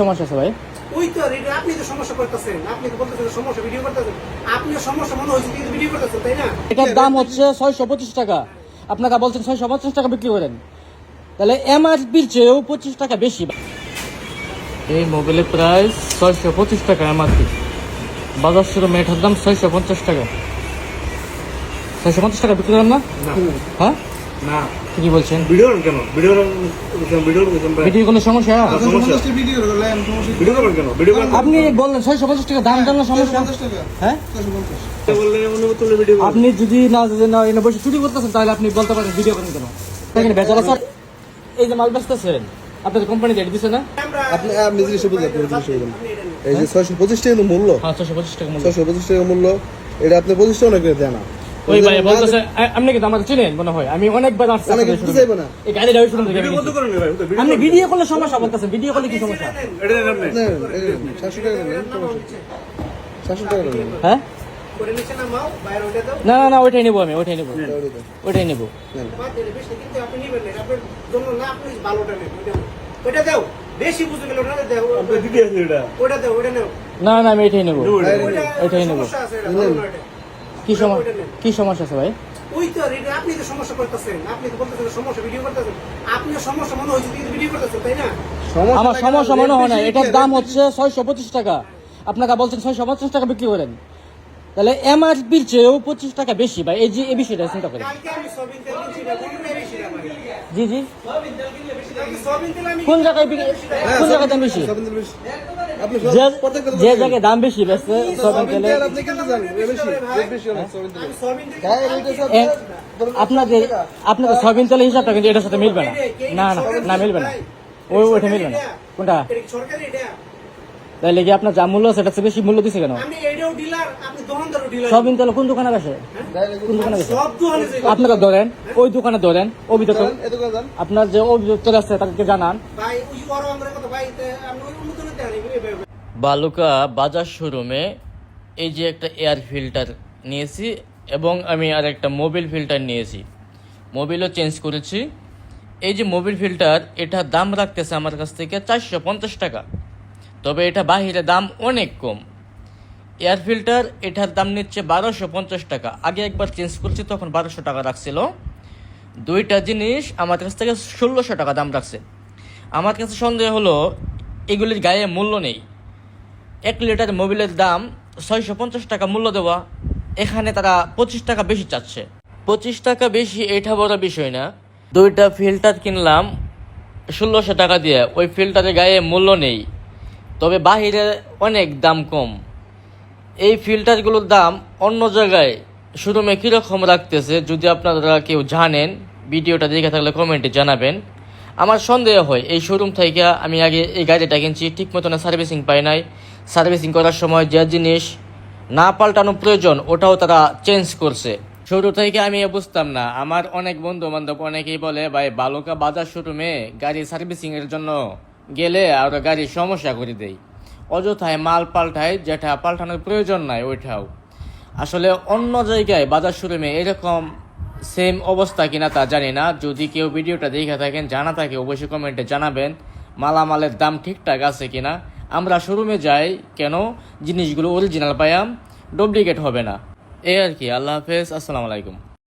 সমস্যা আছে ভাই? ওই তো এটা আপনি তো সমস্যা করতেছেন। আপনি তো বলতেছেন সমস্যা ভিডিও করতেছেন। আপনি সমস্যা মনে হয়েছে কিন্তু ভিডিও করতেছেন তাই না? এটার দাম হচ্ছে ছয়শো পঁচিশ টাকা। আপনারা বলছেন ছয়শো পঞ্চাশ টাকা বিক্রি করেন। তাহলে এমআরপির চেয়েও পঁচিশ টাকা বেশি। এই মোবাইলের প্রাইস ছয়শো পঁচিশ টাকা এমআরপি বাজার শুরু মেটার দাম ছয়শো পঞ্চাশ টাকা। ছয়শো পঞ্চাশ টাকা বিক্রি করেন না। হ্যাঁ? না। কি বলছেন। ভিডিও কেন? ভিডিও ভিডিও ভিডিও কোনো? সমস্যা? সমস্যা। ভিডিও করবেন কেন? ভিডিও আপনি বললেন ছয়শো পঞ্চাশ টাকা দাম জানলে সমস্যা। হ্যাঁ? বললে অন্য ভিডিও আপনি যদি না যদি না এনে বসে চুরি করতেছেন তাহলে আপনি বলতে পারেন ভিডিও করেন কেন? দেখেন বেচারা স্যার এই যে মাল বেচতেছেন আপনাদের কোম্পানি রেট দিচ্ছে না? আপনি আপনি জিনিসটা বুঝলেন আপনি জিনিসটা বুঝলেন এই যে ছয়শো পঁচিশ টাকা কিন্তু মূল্য। হ্যাঁ ছশো পঁচিশ টাকা মূল্য। ছয়শো পঁচিশ টাকা মূল্য। এটা আপনি পঁচিশ টাকা অনেক দেয় না। ওই ভাই বলতেছে আপনি কিন্তু আমাকে চিনেন মনে হয়। আমি অনেকবার আসছি চাইব না। এই বন্ধ করেন ভাই আপনি ভিডিও করলে সমস্যা ভিডিও করলে কি সমস্যা? এটা নেন আপনি। না, টাকা টাকা হ্যাঁ? করে নিচে নামাও বাইরে ওইটা দাও। না না না ওইটাই নেব আমি ওইটাই নেব। ওইটাই নেব। বাদ দিলে বেশি কিন্তু আপনি নিবেন না না আপনি ভালোটা নেন ওইটা ওইটা দাও বেশি বুঝে গেলে ওটা দাও। আপনার দিদি আছে এটা ওইটা দাও ওইটা নাও। না না আমি এটাই নেব। ওইটাই নেব। কি সমস্যা কি সমস্যা আছে ভাই? ওই তো আপনি তো সমস্যা করতেছেন। আপনি তো বলতেছেন সমস্যা ভিডিও করতেছেন। আপনি সমস্যা মনে হয়েছে ভিডিও করতেছেন তাই না? আমার সমস্যা মনে হয় না। এটার দাম হচ্ছে ছয়শো পঁচিশ টাকা। আপনাকে বলছেন ছয়শো পঞ্চাশ টাকা বিক্রি করেন। তাহলে এমআরপির চেয়েও পঁচিশ টাকা বেশি ভাই এই যে এই বিষয়টা চিন্তা করেন। বেশি জি জি। কোন জায়গায় কোন জায়গায় দাম বেশি? যে জায়গায় দাম বেশি বেচছে সবিন তেলে বেশি সবিন এ, আপনাদের আপনাদের সবিন তেলের হিসাবটা কিন্তু এটার সাথে মিলবে না। না না না মিলবে না। ওই ওইটা মিলবে না। কোনটা এটা কি সরকারি এটা তাহলে কি আপনার যা মূল্য আছে এটার চেয়ে বেশি মূল্য দিছে কেন? আমি এটাও ডিলার আপনি দোকানদারও ডিলার। সবিন তেল কোন দোকানে বসে কোন দোকানে সব আপনারা ধরেন ওই দোকানে ধরেন অভিযোগ আপনার যে অভিযোগ আছে তাকে জানান। ভাই ওই ওর আমরা কথা ভাই তে আমি ওই উন্নত নিতে আনি বালুকা বাজার শোরুমে এই যে একটা এয়ার ফিল্টার নিয়েছি এবং আমি আর একটা মোবিল ফিল্টার নিয়েছি। মোবিলও চেঞ্জ করেছি। এই যে মোবিল ফিল্টার এটার দাম রাখতেছে আমার কাছ থেকে চারশো পঞ্চাশ টাকা। তবে এটা বাহিরে দাম অনেক কম। এয়ার ফিল্টার এটার দাম নিচ্ছে বারোশো পঞ্চাশ টাকা। আগে একবার চেঞ্জ করছি, তখন বারোশো টাকা রাখছিল। দুইটা জিনিস আমার কাছ থেকে ষোলোশো টাকা দাম রাখছে। আমার কাছে সন্দেহ হলো, এগুলির গায়ে মূল্য নেই। এক লিটার মোবিলের দাম ছয়শো পঞ্চাশ টাকা মূল্য দেওয়া। এখানে তারা পঁচিশ টাকা বেশি চাচ্ছে। পঁচিশ টাকা বেশি এটা বড় বিষয় না। দুইটা ফিল্টার কিনলাম, ষোলোশো টাকা দিয়ে। ওই ফিল্টারের গায়ে মূল্য নেই। তবে বাহিরে অনেক দাম কম। এই ফিল্টারগুলোর দাম অন্য জায়গায় শোরুমে কীরকম রাখতেছে। যদি আপনারা কেউ জানেন, ভিডিওটা দেখে থাকলে কমেন্টে জানাবেন। আমার সন্দেহ হয়, এই শোরুম থেকে আমি আগে এই গাড়িটা কিনছি, ঠিক মতন সার্ভিসিং পাই নাই। সার্ভিসিং করার সময় যে জিনিস না পাল্টানো প্রয়োজন, ওটাও তারা চেঞ্জ করছে। শুরু থেকে আমি বুঝতাম না। আমার অনেক বন্ধু বান্ধব অনেকেই বলে, ভাই, বালুকা বাজার শোরুমে গাড়ি সার্ভিসিং এর জন্য গেলে আর গাড়ির সমস্যা করে দেয় অযথায় মাল পাল্টায়, যেটা পাল্টানোর প্রয়োজন নাই ওইটাও। আসলে অন্য জায়গায় বাজার শোরুমে এরকম সেম অবস্থা কিনা তা জানি না। যদি কেউ ভিডিওটা দেখে থাকেন, জানা থাকে, অবশ্যই কমেন্টে জানাবেন মালামালের দাম ঠিকঠাক আছে কিনা। আমরা শোরুমে যাই কেন জিনিসগুলো অরিজিনাল পাইয়াম ডুপ্লিকেট হবে না। এই আর কি, আল্লাহ হাফেজ, আসসালামু আলাইকুম।